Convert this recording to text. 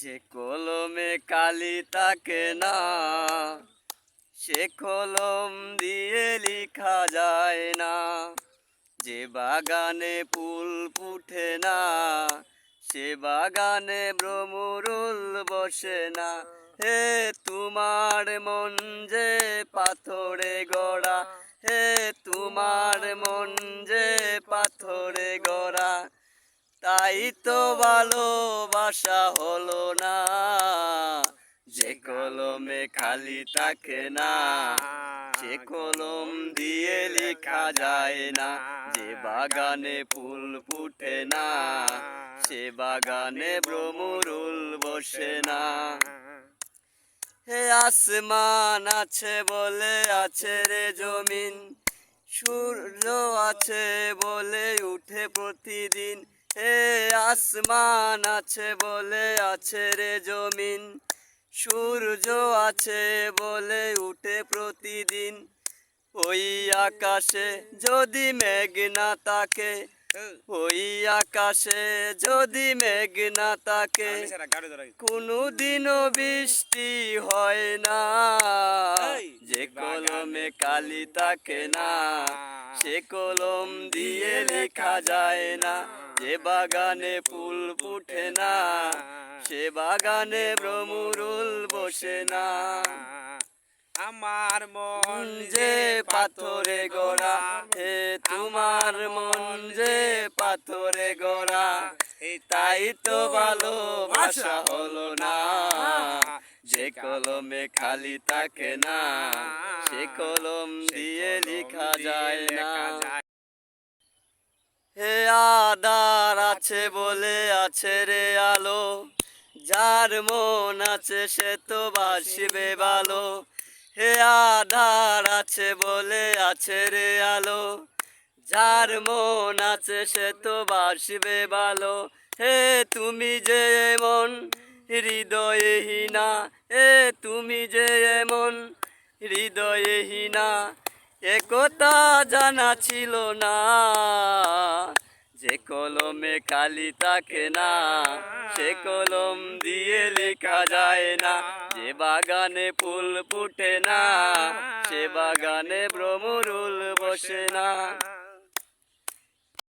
যে কলমে কালি তাকে না, সে কলম দিয়ে লেখা যায় না। যে বাগানে ফুল ফুটে না, সে বাগানে ভ্রমরুল বসে না। হে তোমার মন যে পাথরে গড়া, হে তোমার মন যে পাথরে তাই তো ভালোবাসা হলো না। যে কলমে খালি থাকে না, সে কলম দিয়ে লেখা যায় না। যে বাগানে ফুল ফুটে না, সে বাগানে ভ্রমরুল বসে না। হে আসমান আছে বলে আছে রে জমিন, সূর্য আছে বলে উঠে প্রতিদিন। হে আসমান আছে বলে আছে রে জমিন। সূর্য আছে বলে উঠে প্রতিদিন। ওই আকাশে যদি মেঘ না থাকে ওই আকাশে যদি মেঘ না থাকে কোনোদিনও বৃষ্টি হয় না। যে কলমে কালি থাকে না সে কলম দিয়ে লেখা যায় না। যে বাগানে ফুল ফুটে না সে বাগানে ভ্রমরুল বসে না। আমার মন যে পাথরে গড়া হে তোমার মন যে পাথরে গড়া তাই তো ভালোবাসা হলো না। যে কলমে খালি থাকে না সে কলম দিয়ে লেখা যায় না। হে আদার আছে বলে আছে রে আলো। যার মন আছে সে তো বাসবে ভালো। হে আধার আছে বলে আছে রে আলো। যার মন আছে সে তো বাসবে ভালো। হে তুমি যে এমন হৃদয়হীনা হে তুমি যে এমন হৃদয়হীনা একথা জানা ছিল না। কলমে কালি থাকে না, সে কলম দিয়ে লেখা যায় না। যে বাগানে ফুল ফুটে না, সে বাগানে ভ্রমরুল বসে না।